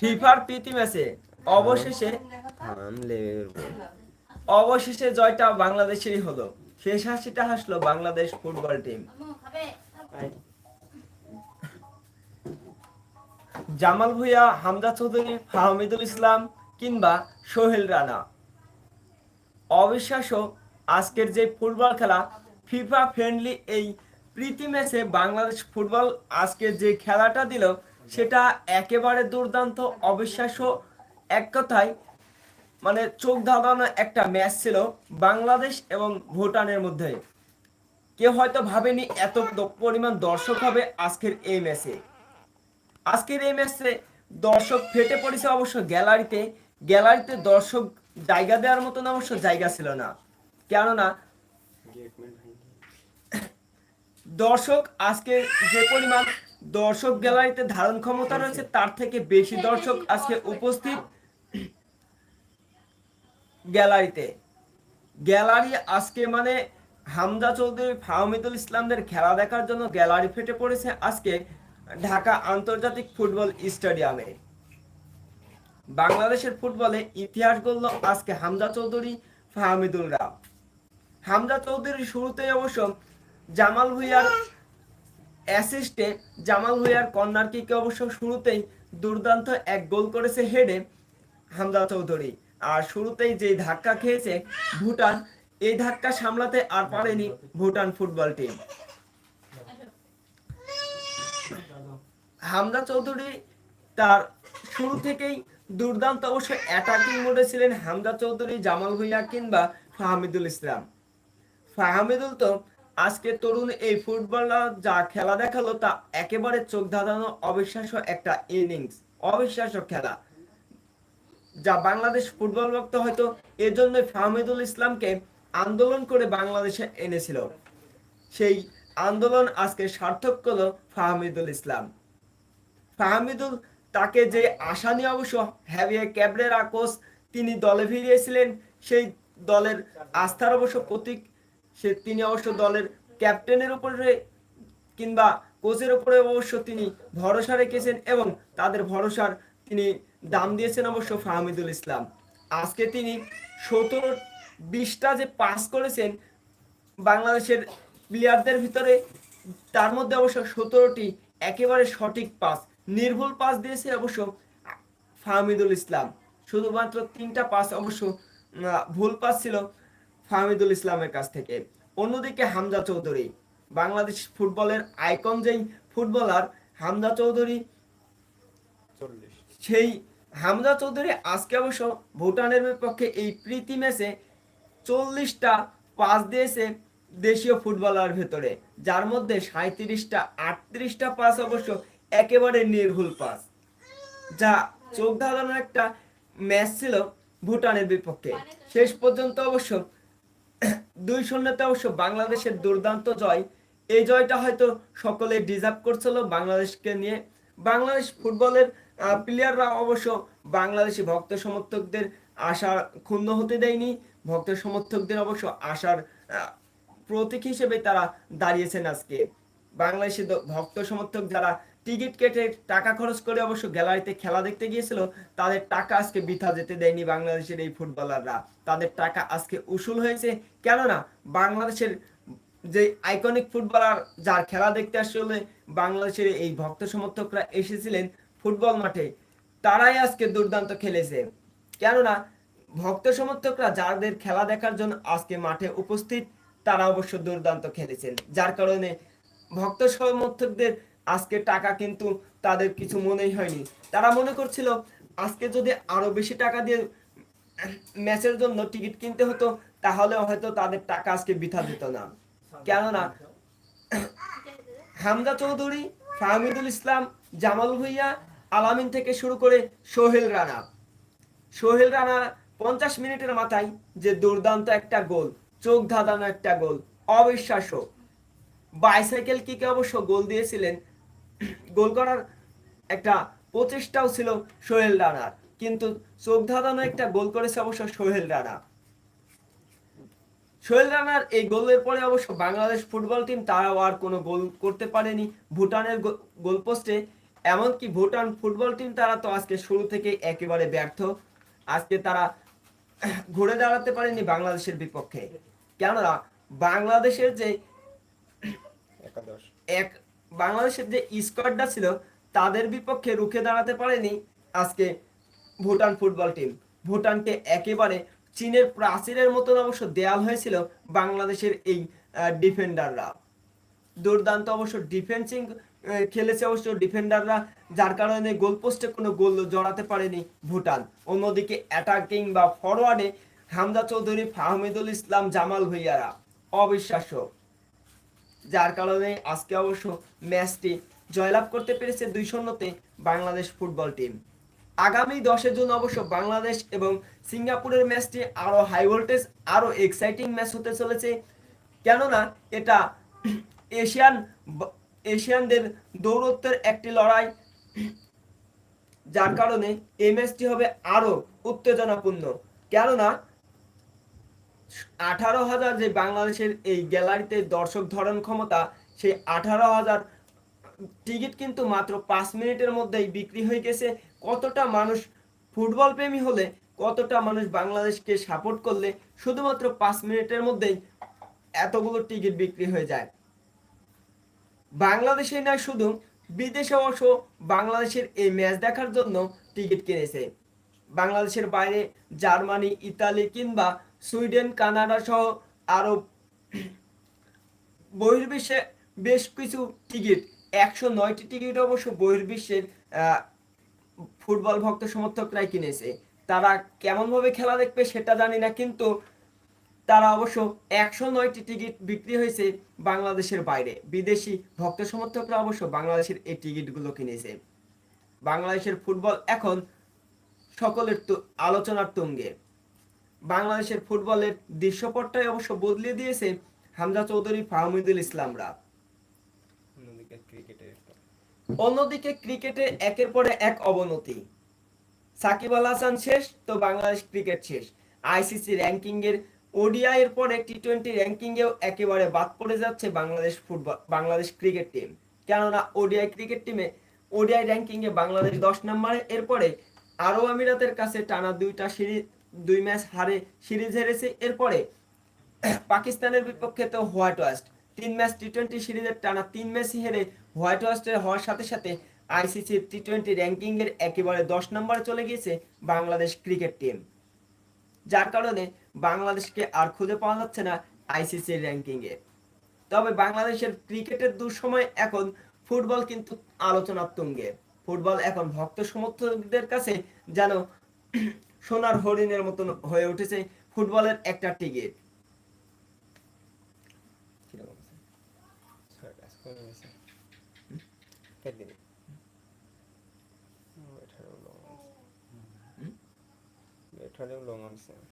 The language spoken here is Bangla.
ফিফার প্রীতি ম্যাচে অবশেষে অবশেষে জয়টা বাংলাদেশেরই হলো। শেষ হাসিটা হাসলো বাংলাদেশ ফুটবল টিম। জামাল ভুঁইয়া হামজা চৌধুরী ফাহমিদুল ইসলাম কিংবা সোহেল রানা। অবিশ্বাস্য আজকের যে ফুটবল খেলা ফিফা ফ্রেন্ডলি এই প্রীতি ম্যাচে বাংলাদেশ ফুটবল আজকে যে খেলাটা দিল সেটা একেবারে দুর্দান্ত অবিশ্বাস্য। এক কথায় মানে চোখ ধাঁধানো একটা ম্যাচ ছিল বাংলাদেশ এবং ভুটানের মধ্যে। কেউ হয়তো ভাবেনি এত পরিমাণ দর্শক হবে আজকের এই ম্যাচে। আজকের এই ম্যাচে দর্শক ফেটে পড়েছে অবশ্য গ্যালারিতে। গ্যালারিতে দর্শক জায়গা দেওয়ার মতন অবশ্য জায়গা ছিল না। কেননা দর্শক আজকে যে পরিমাণ দর্শক গ্যালারিতে ধারণ ক্ষমতা রয়েছে তার থেকে বেশি দর্শক আজকে উপস্থিত গ্যালারিতে। গ্যালারি আজকে মানে হামজা চৌধুরী ফাহমিদুল ইসলামদের খেলা দেখার জন্য গ্যালারি ফেটে পড়েছে আজকে ঢাকা আন্তর্জাতিক ফুটবল স্টেডিয়ামে। বাংলাদেশের ফুটবলে ইতিহাস গড়ল আজকে হামজা চৌধুরী ফাহমিদুল ফাহমিদুলরা হামজা চৌধুরী শুরুতেই অবশ্য জামাল ভুইয়ার অ্যাসিস্টে জামাল ভুইয়ার কর্নার কিকে অবশ্য শুরুতেই দুর্দান্ত এক গোল করেছে হেডে হামজা চৌধুরী। আর শুরুতেই যে ধাক্কা খেয়েছে ভুটান, এই ধাক্কা সামলাতে আর পারেনি ভুটান ফুটবল টিম। হামজা চৌধুরী তার শুরু থেকেই দুর্দান্ত অবশ্য অ্যাটাকিং মোডে ছিলেন হামজা চৌধুরী, জামাল ভুইয়া কিংবা ফাহমিদুল ইসলাম। ফাহমিদুল তো আজকে তরুণ এই ফুটবলার যা খেলা দেখাল তা একেবারে চোখ ধাঁধানো অবিশ্বাস্য একটা ইনিংস অবিশ্বাস্য খেলা। যা বাংলাদেশ ফুটবল ভক্ত হয়তো এজন্য ফাহমিদুল ইসলামকে আন্দোলন করে বাংলাদেশে এনেছিল। সেই আন্দোলন আজকে সার্থক করল ফাহমিদুল ইসলাম। ফাহমিদুল তাকে যে আশা নিয়ে অবশ্য হ্যাভিয়ে ক্যাবরেরা কোচ তিনি দলে ফিরিয়েছিলেন, সেই দলের আস্থার অবশ্য প্রতীক সে তিনি অবশ্য দলের ক্যাপ্টেনের উপরে কিংবা কোচের উপরে অবশ্য তিনি ভরসা রেখেছেন এবং তাদের ভরসার তিনি দাম দিয়েছেন অবশ্য ফাহমিদুল ইসলাম। আজকে তিনি সতেরো বিশটা যে পাস করেছেন বাংলাদেশের প্লেয়ারদের ভিতরে, তার মধ্যে অবশ্য সতেরোটি একেবারে সঠিক পাস নির্ভুল পাস দিয়েছে অবশ্য ফাহমিদুল ইসলাম। শুধুমাত্র তিনটা পাস অবশ্য ভুল পাস ছিল। ফাহমিদুল ইসলামের কাছ থেকে। অন্যদিকে হামজা চৌধুরী বাংলাদেশ ফুটবলের আইকন যেই ফুটবলার হামজা চৌধুরী সেই হামজা চৌধুরী আজকে অবশ্য ভুটানের বিপক্ষে এই প্রীতি ম্যাচে চল্লিশটা পাস দিয়েছে দেশীয় ফুটবলার ভেতরে যার মধ্যে সাঁত্রিশটা আটত্রিশটা পাস অবশ্য একেবারে নির্ভুল পাস যা চোখ ধাঁধানোর একটা ম্যাচ ছিল ভুটানের বিপক্ষে। শেষ পর্যন্ত অবশ্য দুই শূন্যতে অবশ্য বাংলাদেশের দুর্দান্ত জয়। এই জয়টা হয়তো সকলে ডিজার্ভ করছিল বাংলাদেশকে নিয়ে। বাংলাদেশ ফুটবলের প্লেয়াররা অবশ্য বাংলাদেশি ভক্ত সমর্থকদের আশা ক্ষুণ্ণ হতে দেয়নি। ভক্ত সমর্থকদের অবশ্য আশার প্রতীক হিসেবে তারা দাঁড়িয়েছেন আজকে। বাংলাদেশি ভক্ত সমর্থক যারা টিকিট কেটে টাকা খরচ করে অবশ্য গ্যালারিতে খেলা দেখতে গিয়েছিল, তাদের টাকা আজকে বৃথা যেতে দেয়নি বাংলাদেশের এই ফুটবলাররা। তাদের টাকা আজকে উসুল হয়েছে, কেননা বাংলাদেশের যে আইকনিক ফুটবলার যার খেলা দেখতে আসলে বাংলাদেশের এই ভক্ত সমর্থকরা এসেছিলেন ফুটবল মাঠে, তারাই আজকে দুর্দান্ত খেলেছে। কেননা ভক্ত সমর্থকরা যাদের খেলা দেখার জন্য আজকে মাঠে উপস্থিত, তারা অবশ্য দুর্দান্ত খেলেছেন। যার কারণে ভক্ত সমর্থকদের আজকে টাকা কিন্তু তাদের কিছু মনেই হয়নি। তারা মনে করছিল, আজকে যদি আরও বেশি টাকা দিয়ে ম্যাচের জন্য টিকিট কিনতে হতো, তাহলে হয়তো তাদের টাকা আজকে বৃথা যেত না। কেননা, হামজা চৌধুরী, ফাহমিদুল ইসলাম, জামাল ভুইয়া, আলামিন থেকে শুরু করে সোহেল রানা। সোহেল রানা পঞ্চাশ মিনিটের মাথায় যে দুর্দান্ত একটা গোল, চোখ ধাঁধানো একটা গোল, অবিশ্বাস্য। বাইসাইকেল কিকে অবশ্য গোল দিয়েছিলেন গোল করার একটা প্রচেষ্টাও ছিল সোহেল রানার। কিন্তু চোখ ধাঁধানো একটা গোল করেছে অবশ্য সোহেল রানা। সোহেল রানার এই গোলের পরে অবশ্য বাংলাদেশ ফুটবল টিম তারাও আর কোনো গোল করতে পারেনি ভুটানের গোল পোস্টে এমনকি ভুটান ফুটবল টিম তারা তো আজকে শুরু থেকে একেবারে ব্যর্থ। আজকে তারা ঘুরে দাঁড়াতে পারেনি বাংলাদেশের বিপক্ষে। কেননা বাংলাদেশের যে একাদশ। এক বাংলাদেশের যে স্কোয়াডটা ছিল, তাদের বিপক্ষে রুখে দাঁড়াতে পারেনি আজকে ভুটান ফুটবল টিম ভুটানকে একেবারে চীনের প্রাচীরের মতন অবশ্য দেয়াল হয়েছিল বাংলাদেশের এই ডিফেন্ডাররা দুর্দান্ত অবশ্য ডিফেন্সিং খেলেছে অবশ্য ডিফেন্ডাররা যার কারণে গোল পোস্টে কোনো গোল জড়াতে পারেনি ভুটান। অন্যদিকে অ্যাটাকিং বা ফরওয়ার্ডে হামজা চৌধুরী, ফাহমিদুল ইসলাম, জামাল ভুইয়ারা। অবিশ্বাস্য। যার কারণে আজকে অবশ্য ম্যাচটি জয়লাভ করতে পেরেছে দুই শূন্যতে বাংলাদেশ ফুটবল টিম। আগামী দশে জুন অবশ্য বাংলাদেশ এবং সিঙ্গাপুরের ম্যাচটি আরও হাই ভোল্টেজ আরও এক্সাইটিং ম্যাচ হতে চলেছে। কেননা এটা এশিয়ান এশিয়ানদের দৌরত্বের একটি লড়াই, যার কারণে এই ম্যাচটি হবে আরও উত্তেজনাপূর্ণ। কেননা আঠারো হাজার যে বাংলাদেশের এই গ্যালারিতে দর্শক ধরন ক্ষমতা, সেই আঠারো হাজার টিকিট কিন্তু মাত্র পাঁচ মিনিটের মধ্যেই বিক্রি হয়ে গেছে। কতটা মানুষ ফুটবল প্রেমী হলে, কতটা মানুষ বাংলাদেশকে সাপোর্ট করলে, শুধুমাত্র পাঁচ মিনিটের মধ্যেই এতগুলো টিকিট বিক্রি হয়ে যায়। বাংলাদেশে না শুধু বিদেশে অবশ্য বাংলাদেশের এই ম্যাচ দেখার জন্য টিকিট কিনেছে। বাংলাদেশের বাইরে জার্মানি, ইতালি কিংবা সুইডেন, কানাডা সহ আরও বহির্বিশ্বে বেশ কিছু টিকিট, একশো নয়টি টিকিট অবশ্য বহির্বিশ্বের ফুটবল ভক্ত সমর্থকরাই কিনেছে। তারা কেমনভাবে খেলা দেখবে সেটা জানি না, কিন্তু তারা অবশ্য একশো নয়টি টিকিট বিক্রি হয়েছে বাংলাদেশের বাইরে। বিদেশি ভক্ত সমর্থকরা অবশ্য বাংলাদেশের এই টিকিটগুলো কিনেছে। বাংলাদেশের ফুটবল এখন সকলের তো আলোচনার তুঙ্গে। বাংলাদেশের ফুটবলের দৃশ্যপটটাই অবশ্য বদলে দিয়েছে হামজা চৌধুরী ফাহমিদুল ইসলামরা। অন্যদিকে অন্যদিকে ক্রিকেটে একের পরে এক অবনতি। সাকিব আল হাসান শেষ তো বাংলাদেশ ক্রিকেট শেষ। আইসিসি র্যাঙ্কিং এর ওডিআই এর পরে টি টোয়েন্টি র্যাঙ্কিং এও একেবারে বাদ পড়ে যাচ্ছে Bangladesh football Bangladesh cricket team. কেননা ওডিআই ক্রিকেট টিমে ওডিআই র্যাঙ্কিং এ বাংলাদেশ দশ নম্বরে এরপরে আরব আমিরাতের কাছে টানা দুইটা সিরিজ দুই ম্যাচ হারে সিরিজ হেরেছে। এরপরে পাকিস্তানের বিপক্ষে তো হোয়াইট ওয়াস্ট। তিন ম্যাচ টি টোয়েন্টি সিরিজের টানা তিন ম্যাচ হেরে হোয়াইট ওয়াস্টের হওয়ার সাথে সাথে আইসিসি টি টোয়েন্টি র্যাঙ্কিং এর একেবারে দশ নম্বরে চলে গিয়েছে বাংলাদেশ ক্রিকেট টিম। যার কারণে বাংলাদেশকে আর খুঁজে পাওয়া যাচ্ছে না আইসিসির র্যাঙ্কিং এ তবে বাংলাদেশের ক্রিকেটের দুঃসময় এখন ফুটবল কিন্তু আলোচনার তুঙ্গে। ফুটবল এখন ভক্ত সমর্থকদের কাছে যেন সোনার হরিণের মতন হয়ে উঠেছে ফুটবলের একটা টিকিট। লং আছে?